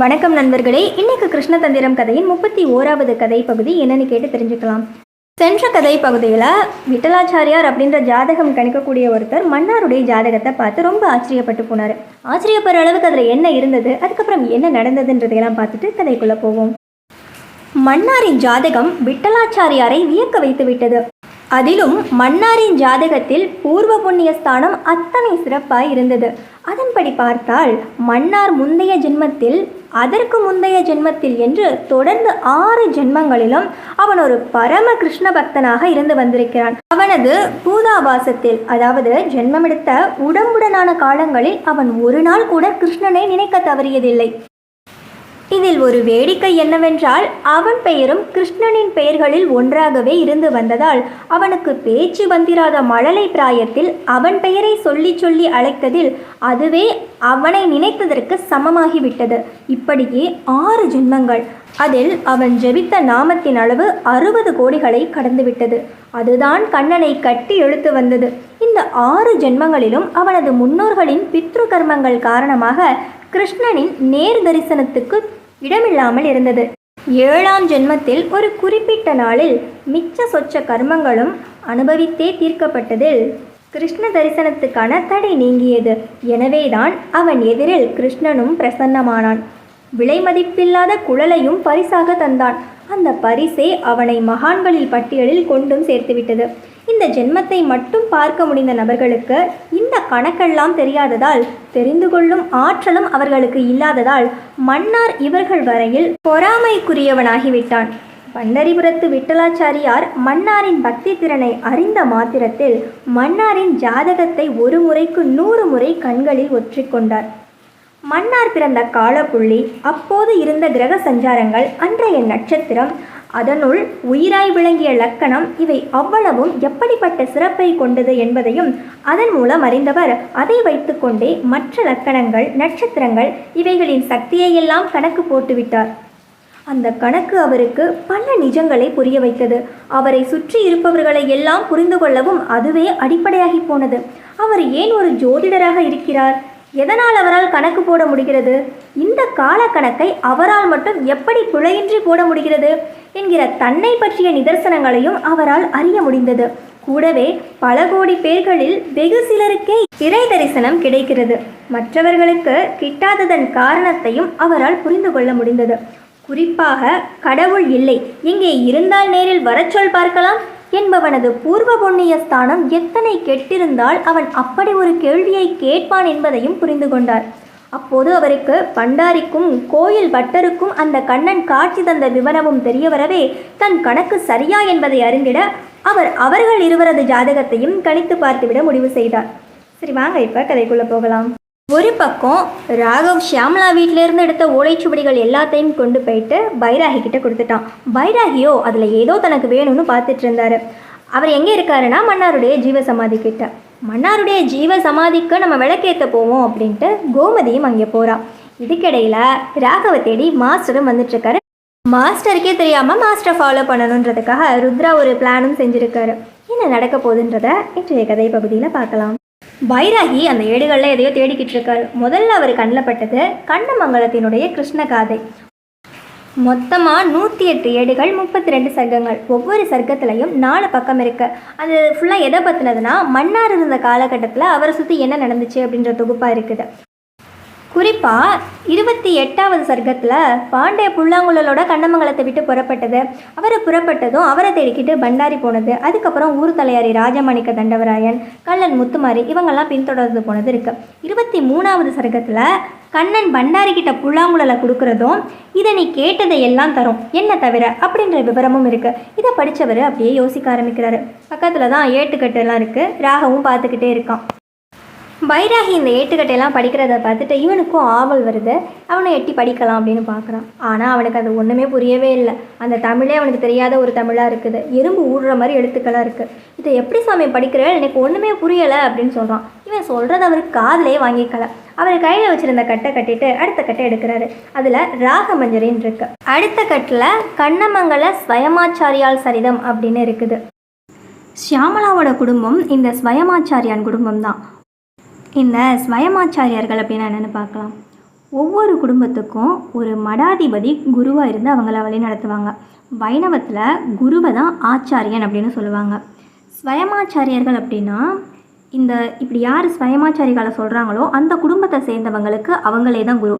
வணக்கம் நண்பர்களே. இன்னைக்கு கிருஷ்ணதந்திரம் கதையின் முப்பத்தி ஓராவது கதை பகுதி என்னன்னு கேட்டு தெரிஞ்சுக்கலாம். சென்ற கதை பகுதியில் விட்டலாச்சாரியார் அப்படின்ற ஜாதகம் கணிக்கக்கூடிய ஒருத்தர் மன்னாருடைய ஜாதகத்தை பார்த்து ரொம்ப ஆச்சரியப்பட்டு போனார். ஆச்சரியப்படுற அளவுக்கு அதில் என்ன இருந்தது அதுக்கப்புறம் என்ன நடந்ததுன்றதையெல்லாம் பார்த்துட்டு கதைக்குள்ளே போவோம். மன்னாரின் ஜாதகம் விட்டலாச்சாரியாரை வியக்க வைத்து விட்டது. அதிலும் மன்னாரின் ஜாதகத்தில் பூர்வ புண்ணிய ஸ்தானம் அத்தனை சிறப்பாய் இருந்தது. அதன்படி பார்த்தால் மன்னார் முந்தைய ஜென்மத்தில் அதற்கு முந்தைய ஜென்மத்தில் என்று தொடர்ந்து ஆறு ஜென்மங்களிலும் அவன் ஒரு பரம கிருஷ்ண பக்தனாக இருந்து வந்திருக்கிறான். அவனது பூதாபாசத்தில் அதாவது ஜென்மமெடுத்த உடம்புடனான காலங்களில் அவன் ஒரு நாள் கூட கிருஷ்ணனை நினைக்க தவறியதில்லை. இதில் ஒரு வேடிக்கை என்னவென்றால் அவன் பெயரும் கிருஷ்ணனின் பெயர்களில் ஒன்றாகவே இருந்து வந்ததால் அவனுக்கு பேச்சு வந்திராத மழலை பிராயத்தில் அவன் பெயரை சொல்லி சொல்லி அழைத்ததில் அதுவே அவனை நினைத்ததற்கு சமமாகிவிட்டது. இப்படியே ஆறு ஜென்மங்கள். அதில் அவன் ஜெபித்த நாமத்தின் அளவு அறுபது கோடிகளை கடந்துவிட்டது. அதுதான் கண்ணனை கட்டி எழுத்து வந்தது. இந்த ஆறு ஜென்மங்களிலும் அவனது முன்னோர்களின் பித்ரு கர்மங்கள் காரணமாக கிருஷ்ணனின் நேர் தரிசனத்துக்கு இடமில்லாமல் இருந்தது. ஏழாம் ஜென்மத்தில் ஒரு குறிப்பிட்ட நாளில் மிச்ச சொச்ச கர்மங்களும் அனுபவித்தே தீர்க்கப்பட்டதில் கிருஷ்ண தரிசனத்துக்கான தடை நீங்கியது. எனவேதான் அவன் எதிரில் கிருஷ்ணனும் பிரசன்னமானான். விலை மதிப்பில்லாத குழலையும் பரிசாக தந்தான். அந்த பரிசே அவனை மகான்களில் பட்டியலில் கொண்டும் சேர்த்துவிட்டது. இந்த ஜென்மத்தை மட்டும் பார்க்க முடிந்த நபர்களுக்கு இந்த கணக்கெல்லாம் தெரியாததால் தெரிந்து கொள்ளும் ஆற்றலும் அவர்களுக்கு இல்லாததால் மன்னார் இவர்கள் வரையில் பொறாமைக்குரியவனாகிவிட்டான். பண்டரிபுரத்து விட்டலாச்சாரியார் மன்னாரின் பக்தி திறனை அறிந்த மாத்திரத்தில் மன்னாரின் ஜாதகத்தை ஒரு முறைக்கு நூறு முறை கண்களில் ஒற்றிக்கொண்டார் மன்னார் பிறந்த காலப்புள்ளி அப்போது இருந்த கிரக சஞ்சாரங்கள் அன்றைய நட்சத்திரம் அதனுள் உயிராய் விளங்கிய லக்கணம் இவை அவ்வளவும் எப்படிப்பட்ட சிறப்பை கொண்டது என்பதையும் அதன் மூலம் அறிந்தவர் அதை வைத்துக்கொண்டே மற்ற லக்கணங்கள் நட்சத்திரங்கள் இவைகளின் சக்தியையெல்லாம் கணக்கு போட்டுவிட்டார். அந்த கணக்கு அவருக்கு பல நிஜங்களை புரிய வைத்தது. அவரை சுற்றி இருப்பவர்களை எல்லாம் புரிந்து கொள்ளவும் அதுவே அடிப்படையாகி போனது. அவர் ஏன் ஒரு ஜோதிடராக இருக்கிறார்? எதனால் அவரால் கணக்கு போட முடிகிறது? இந்த கால கணக்கை அவரால் மட்டும் எப்படி பிழையின்றி போட முடிகிறது? என்கிற தன்னை பற்றிய நிதர்சனங்களையும் அவரால் அறிய முடிந்தது. கூடவே பல கோடி பேர்களில் வெகு சிலருக்கே இறை தரிசனம் கிடைக்கிறது. மற்றவர்களுக்கு கிட்டாததன் காரணத்தையும் அவரால் புரிந்து கொள்ள முடிந்தது. குறிப்பாக கடவுள் இல்லை. இங்கே இருந்தால் நேரில் வரச் சொல் பார்க்கலாம். என்பவனது பூர்வ புண்ணிய ஸ்தானம் எத்தனை கெட்டிருந்தால் அவன் அப்படி ஒரு கேள்வியை கேட்பான் என்பதையும் புரிந்து கொண்டார். அப்போது அவருக்கு பண்டாரிக்கும் கோயில் பட்டருக்கும் அந்த கண்ணன் காட்சி தந்த விவரமும் தெரிய வரவே தன் கணக்கு சரியா என்பதை அறிந்திட அவர் அவர்கள் இருவரது ஜாதகத்தையும் கணித்து பார்த்துவிட முடிவு செய்தார். சரி வாங்க இப்போ கதைக்குள்ளே போகலாம். ஒரு பக்கம் ராகவ் ஷியாமலா வீட்டிலேருந்து எடுத்த ஓலைச்சுவடிகள் எல்லாத்தையும் கொண்டு போயிட்டு பைராகி கிட்ட கொடுத்துட்டான். பைராகியோ அதில் ஏதோ தனக்கு வேணும்னு பார்த்துட்டு இருந்தார். அவர் எங்கே இருக்காருன்னா மன்னாருடைய ஜீவ சமாதி கிட்ட. மன்னாருடைய ஜீவ சமாதிக்கு நம்ம விளக்கேற்ற போவோம் அப்படின்ட்டு கோமதியும் அங்கே போகிறா இதுக்கிடையில் ராகவை தேடி மாஸ்டரும் வந்துட்டுருக்காரு மாஸ்டருக்கே தெரியாமல் மாஸ்டரை ஃபாலோ பண்ணணுன்றதுக்காக ருத்ரா ஒரு பிளானும் செஞ்சுருக்காரு. என்ன நடக்க போகுதுன்றத இன்றைய கதை பகுதியில் பார்க்கலாம். பைராகி அந்த ஏடுகளில் எதையோ தேடிக்கிட்டு இருக்காரு. முதல்ல அவர் கண்ணில் பட்டது கண்ணமங்கலத்தினுடைய கிருஷ்ணகாதை மொத்தமாக நூற்றி எட்டு ஏடுகள் முப்பத்தி ரெண்டு சர்க்கங்கள் ஒவ்வொரு சர்க்கத்துலேயும் நாலு பக்கம் இருக்குது அது ஃபுல்லாக எதை பற்றினதுன்னா மன்னார் இருந்த காலகட்டத்தில் அவரை சுற்றி என்ன நடந்துச்சு அப்படின்ற தொகுப்பாக இருக்குது. குறிப்பாக இருபத்தி எட்டாவது சர்க்கத்தில் பாண்டிய புல்லாங்குழலோட கண்ணமங்கலத்தை விட்டு புறப்பட்டது. அவரை புறப்பட்டதும் அவரை தேடிக்கிட்டு பண்டாரி போனது. அதுக்கப்புறம் ஊர் தலையாரி ராஜமாணிக்க தண்டவராயன் கள்ளன் முத்துமாரி இவங்கெல்லாம் பின்தொடர்ந்து போனது இருக்கு. இருபத்தி மூணாவது சர்க்கத்தில் கண்ணன் பண்டாரி கிட்ட புல்லாங்குழலை கொடுக்குறதும் இதை நீ கேட்டதை எல்லாம் தரும். என்ன தவிர? அப்படின்ற விவரமும் இருக்குது இதை படித்தவர் அப்படியே யோசிக்க ஆரம்பிக்கிறாரு. பக்கத்தில் தான் ஏட்டுக்கட்டெல்லாம் இருக்குது ராகவும் பார்த்துக்கிட்டே இருக்கான். பைராகி இந்த ஏட்டுக்கட்டையெல்லாம் படிக்கிறத பார்த்துட்டு இவனுக்கும் ஆவல் வருது. அவனை எட்டி படிக்கலாம் அப்படின்னு பார்க்குறான். ஆனால் அவனுக்கு அது ஒன்றுமே புரியவே இல்லை. அந்த தமிழே அவனுக்கு தெரியாத ஒரு தமிழாக இருக்குது. எறும்பு ஊடுற மாதிரி எழுத்துக்களாக இருக்குது இதை எப்படி சாமி படிக்கிற? எனக்கு ஒன்றுமே புரியலை அப்படின்னு சொல்கிறான் இவன் சொல்கிறது அவருக்கு காதலே வாங்கிக்கல. அவர் கையில் வச்சுருந்த கட்டை கட்டிட்டு அடுத்த கட்டை எடுக்கிறாரு. அதில் ராகமஞ்சரின்னு இருக்கு. அடுத்த கட்டில் கண்ணமங்கல ஸ்வயமாச்சாரியால் சரிதம் அப்படின்னு இருக்குது. ஷியாமலாவோட குடும்பம் இந்த ஸ்வயமாச்சாரியான் குடும்பம் தான் இந்த ஸ்வயமாச்சாரியார்கள் அப்படின்னா என்னென்னு பார்க்கலாம். ஒவ்வொரு குடும்பத்துக்கும் ஒரு மடாதிபதி குருவாக இருந்து அவங்கள வழி நடத்துவாங்க. வைணவத்தில் குருவை தான் ஆச்சாரியன் அப்படின்னு சொல்லுவாங்க. ஸ்வயமாச்சாரியர்கள் அப்படின்னா இந்த இப்படி யார் ஸ்வயமாச்சாரிகளை சொல்கிறாங்களோ அந்த குடும்பத்தை சேர்ந்தவங்களுக்கு அவங்களே தான் குரு.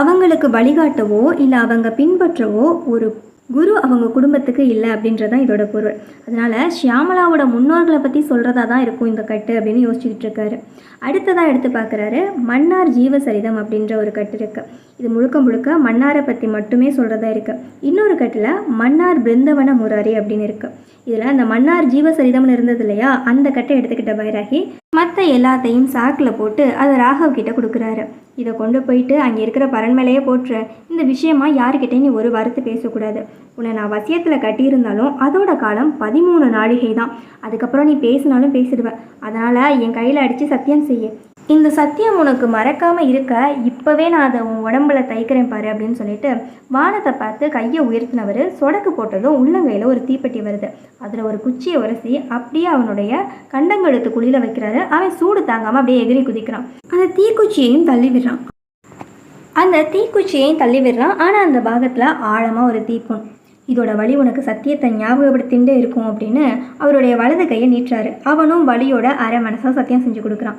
அவங்களுக்கு வழிகாட்டவோ இல்லை அவங்க பின்பற்றவோ ஒரு குரு அவங்க குடும்பத்துக்கு இல்லை அப்படின்றது தான் இதோட பொருள். அதனால் ஷியாமலாவோட முன்னோர்களை பற்றி சொல்கிறதா தான் இருக்கும் இந்த கட்டு அப்படின்னு யோசிச்சுக்கிட்டு இருக்காரு. அடுத்ததாக எடுத்து பார்க்குறாரு மன்னார் ஜீவசரிதம் அப்படின்ற ஒரு கட்டு இருக்குது இது முழுக்க முழுக்க மன்னாரை பற்றி மட்டுமே சொல்கிறதா இருக்குது இன்னொரு கட்டில் மன்னார் பிருந்தவன முராரி அப்படின்னு இருக்குது இதில் அந்த மன்னார் ஜீவசரிதம்னு இருந்தது இல்லையா? அந்த கட்டை எடுத்துக்கிட்ட பைராகி மற்ற எல்லாத்தையும் சாக்கில் போட்டு அதை ராகவ் கிட்ட கொடுக்குறாரு. இதை கொண்டு போயிட்டு அங்கே இருக்கிற பரண்மலையே போட்டுரு. இந்த விஷயமா யாருக்கிட்டே நீ ஒரு வார்த்தை பேசக்கூடாது. உன்னை நான் வசியத்தில் கட்டியிருந்தாலும் அதோட காலம் பதிமூணு நாழிகை தான் அதுக்கப்புறம் நீ பேசினாலும் பேசிடுவேன் அதனால் என் கையில் அடித்து சத்தியம் செய்ய. இந்த சத்தியம் உனக்கு மறக்காமல் இருக்க இப்போவே நான் அதை உன் உடம்புல தைக்கிறேன் பாரு அப்படின்னு சொல்லிட்டு வானத்தை பார்த்து கையை உயர்த்தினவர் சொடக்கு போட்டதும் உள்ளங்கையில் ஒரு தீப்பெட்டி வருது. அதில் ஒரு குச்சியை உரசி அப்படியே அவனுடைய கண்டங்கழுத்து குழியில் வைக்கிறாரு. அவன் சூடு தாங்காமல் அப்படியே எகிரி குதிக்கிறான். அந்த தீக்குச்சியையும் தள்ளி விடுறான். அந்த தீக்குச்சியையும் தள்ளி விடுறான். ஆனால் அந்த பாகத்தில் ஆழமாக ஒரு தீப்பும் இதோட வழி உனக்கு சத்தியத்தை ஞாபகப்படுத்திகிட்டே இருக்கும் அப்படின்னு அவருடைய வலது கையை நீட்டுறாரு. அவனும் வழியோட அரை மனசாக சத்தியம் செஞ்சு கொடுக்குறான்.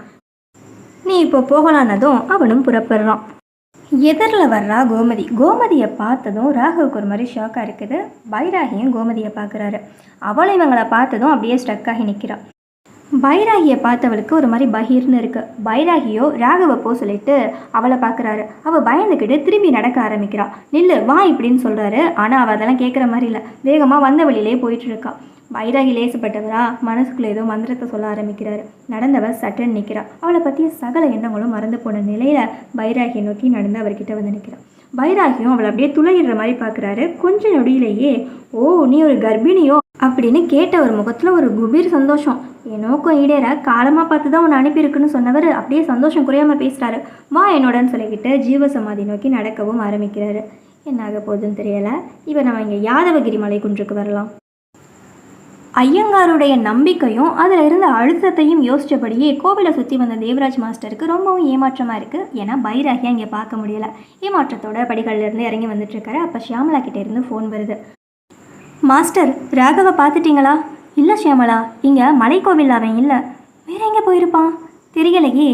நீ இப்போ போகலான்னதும் அவனும் புறப்படுறான். எதிரில் வர்றா கோமதி. கோமதியை பார்த்ததும் ராகவுக்கு ஒரு மாதிரி ஷாக்காக இருக்குது. பைராகியும் கோமதியை பார்க்குறாரு. அவளும் இவங்களை பார்த்ததும் அப்படியே ஸ்ட்ரக் ஆகி நிற்கிறான் பைராகியை பார்த்தவளுக்கு ஒரு மாதிரி பகீர்னு இருக்குது பைராகியோ ராகவை போ சொல்லிட்டு அவளை பார்க்குறாரு. அவள் பயந்துக்கிட்டு திரும்பி நடக்க ஆரம்பிக்கிறாள் நில்லு வா இப்படின்னு சொல்கிறாரு ஆனால் அவள் அதெல்லாம் கேட்குற மாதிரி இல்லை. வேகமாக வந்த வழியிலே போயிட்டு இருக்காள் பைராகி லேசப்பட்டவரா? மனசுக்குள்ள ஏதோ மந்திரத்தை சொல்ல ஆரம்பிக்கிறாரு. நடந்தவர் சட்டன் நிற்கிறா அவளை பற்றிய சகல எண்ணங்களும் மறந்து போன நிலையில பைராகியை நோக்கி நடந்து அவர்கிட்ட வந்து நிற்கிறான் பைராகியும் அவளை அப்படியே துளையிடுற மாதிரி பார்க்குறாரு. கொஞ்ச நொடியிலேயே ஓ நீ ஒரு கர்ப்பிணியோ? அப்படின்னு கேட்ட ஒரு முகத்தில் ஒரு குபீர் சந்தோஷம். என் நோக்கம் ஈடேற காலமாக பார்த்து தான் உன்னை அனுப்பியிருக்குன்னு சொன்னவர் அப்படியே சந்தோஷம் குறையாமல் பேசுகிறாரு வா என்னோடன்னு சொல்லிக்கிட்டு ஜீவசமாதி நோக்கி நடக்கவும் ஆரம்பிக்கிறாரு. என்ன ஆக போகுதுன்னு தெரியலை. இப்போ நம்ம இங்கே யாதவகிரி மலை குன்றுக்கு வரலாம். ஐயங்காருடைய நம்பிக்கையும் அதில் இருந்த அழுத்தத்தையும் யோசித்தபடியே கோவிலை சுற்றி வந்த தேவராஜ் மாஸ்டருக்கு ரொம்பவும் ஏமாற்றமாக இருக்குது ஏன்னா பைராகியா இங்கே பார்க்க முடியல. ஏமாற்றத்தோட படிகள்ல இருந்து இறங்கி வந்துட்டுருக்காரு. அப்போ ஷியாமலா கிட்டேருந்து ஃபோன் வருது. மாஸ்டர் ராகவை பார்த்துட்டிங்களா? இல்லை ஷியாமலா இங்கே மலைக்கோவில் அவன் இல்லை. வேற எங்கே போயிருப்பான்? தெரியலையே.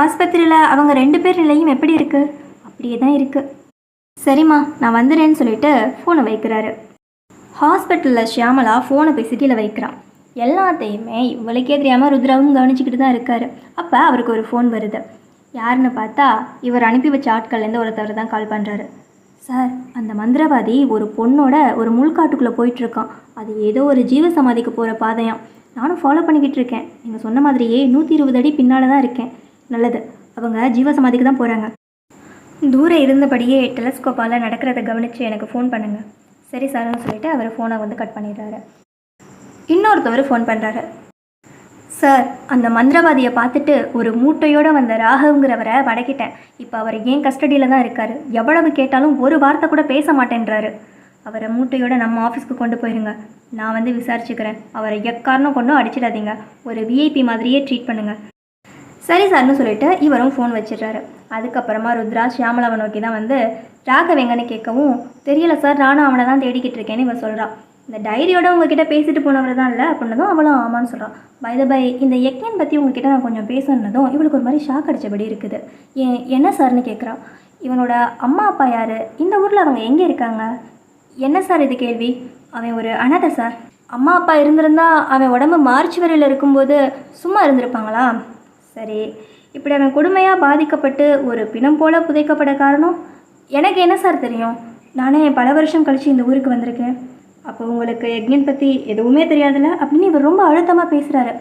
ஆஸ்பத்திரியில் அவங்க ரெண்டு பேர் நிலையும் எப்படி இருக்குது அப்படியே தான் இருக்குது சரிம்மா நான் வந்துடுறேன்னு சொல்லிட்டு ஃபோனை வைக்கிறாரு. ஹாஸ்பிட்டலில் ஷியாமலா ஃபோனை போய் சிட்டியில் வைக்கிறான். எல்லாத்தையுமே இவளுக்கே தெரியாமல் ருத்ராவும் கவனிச்சிக்கிட்டு தான் இருக்காரு. அப்போ அவருக்கு ஒரு ஃபோன் வருது. யாருன்னு பார்த்தா இவர் அனுப்பி வச்ச ஆட்கள்லேருந்து ஒருத்தவர் தான் கால் பண்ணுறாரு சார் அந்த மந்திரவாதி ஒரு பொண்ணோட ஒரு முள்காட்டுக்குள்ளே போயிட்டுருக்கான். அது ஏதோ ஒரு ஜீவ சமாதிக்கு போகிற பாதையாம். நானும் ஃபாலோ பண்ணிக்கிட்டு இருக்கேன். நீங்கள் சொன்ன மாதிரியே நூற்றி இருபது அடி பின்னால் தான் இருக்கேன். நல்லது. அவங்க ஜீவசமாதிக்கு தான் போகிறாங்க தூரம் இருந்தபடியே டெலஸ்கோப்பால் நடக்கிறத கவனித்து எனக்கு ஃபோன் பண்ணுங்கள் சரி சார்னு சொல்லிட்டு அவர் ஃபோனை வந்து கட் பண்ணிடுறாரு. இன்னொருத்தவர் ஃபோன் பண்ணுறாரு சார் அந்த மந்திரவாதியை பார்த்துட்டு ஒரு மூட்டையோடு வந்த ராகவுங்கிறவரை வடக்கிட்டேன். இப்போ அவர் ஏன் கஸ்டடியில் தான் இருக்கார்? எவ்வளவு கேட்டாலும் ஒரு வார்த்தை கூட பேச மாட்டேன்றாரு. அவரை மூட்டையோடு நம்ம ஆஃபீஸ்க்கு கொண்டு போயிருங்க. நான் வந்து விசாரிச்சுக்கிறேன். அவரை எக்காரணம் கொண்டும் அடிச்சிடாதீங்க. ஒரு விஐபி மாதிரியே ட்ரீட் பண்ணுங்கள் சரி சார்னு சொல்லிட்டு இவரும் ஃபோன் வச்சிடுறாரு. அதுக்கப்புறமா ருத்ரா ஷியாமலாவை நோக்கி தான் வந்து ராகவ் எங்கன்னு கேட்கவும் தெரியல சார் நானும் அவனை தான் தேடிக்கிட்டு இருக்கேன்னு இவன் சொல்கிறான் இந்த டைரியோட உங்ககிட்ட பேசிட்டு போனவர் தான் இல்லை அப்படின்னதும் அவளும் ஆமான்னு சொல்கிறான் பை த பை இந்த யக்ஞன் பற்றி உங்ககிட்ட நான் கொஞ்சம் பேசணுன்னதும் இவளுக்கு ஒரு மாதிரி ஷாக் அடிச்சபடி இருக்குது. ஏன் என்ன சார்னு கேட்குறான் இவனோட அம்மா அப்பா யார்? இந்த ஊரில் அவங்க எங்கே இருக்காங்க? என்ன சார் இது கேள்வி? அவன் ஒரு அனாதை சார் அம்மா அப்பா இருந்திருந்தா அவன் உடம்பு மார்ச் வரையில் இருக்கும்போது சும்மா இருந்திருப்பாங்களா? சரி. இப்படி அவன் கொடுமையாக பாதிக்கப்பட்டு ஒரு பிணம் போல புதைக்கப்பட காரணம்? எனக்கு என்ன சார் தெரியும்? நானே பல வருஷம் கழித்து இந்த ஊருக்கு வந்திருக்கேன். அப்போ உங்களுக்கு யக்ஞன் பற்றி எதுவுமே தெரியாதுல்ல? அப்படின்னு இவர் ரொம்ப அழுத்தமாக பேசுகிறாரு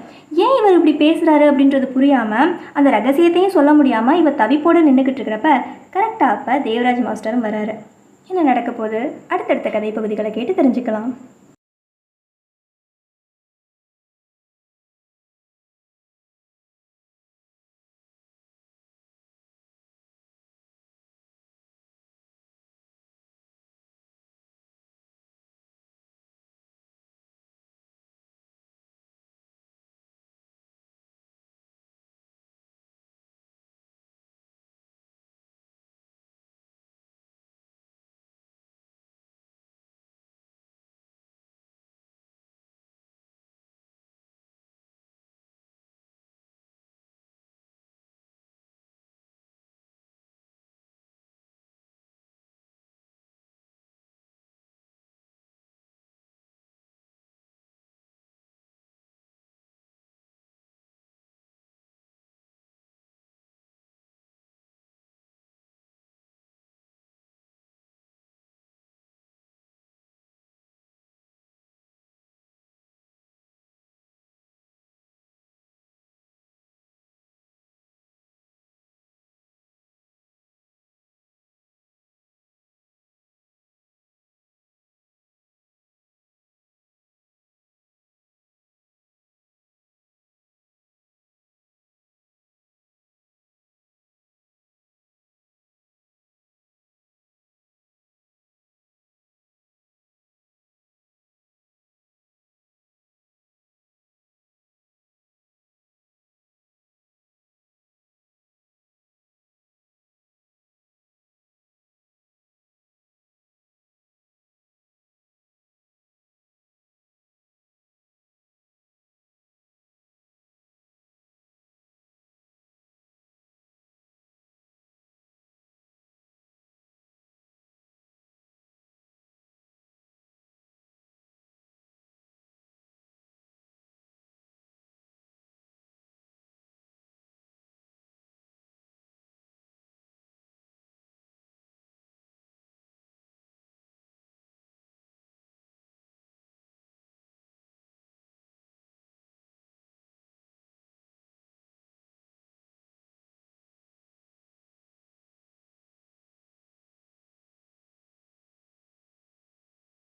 ஏன் இவர் இப்படி பேசுகிறாரு அப்படின்றது புரியாமல் அந்த ரகசியத்தையும் சொல்ல முடியாமல் இவர் தவிப்போடு நின்றுக்கிட்டு இருக்கிறப்ப கரெக்டாக அப்போ தேவராஜ் மாஸ்டரும் வராரு. என்ன நடக்க போகுது? அடுத்தடுத்த கதை பகுதிகளை கேட்டு தெரிஞ்சுக்கலாம்.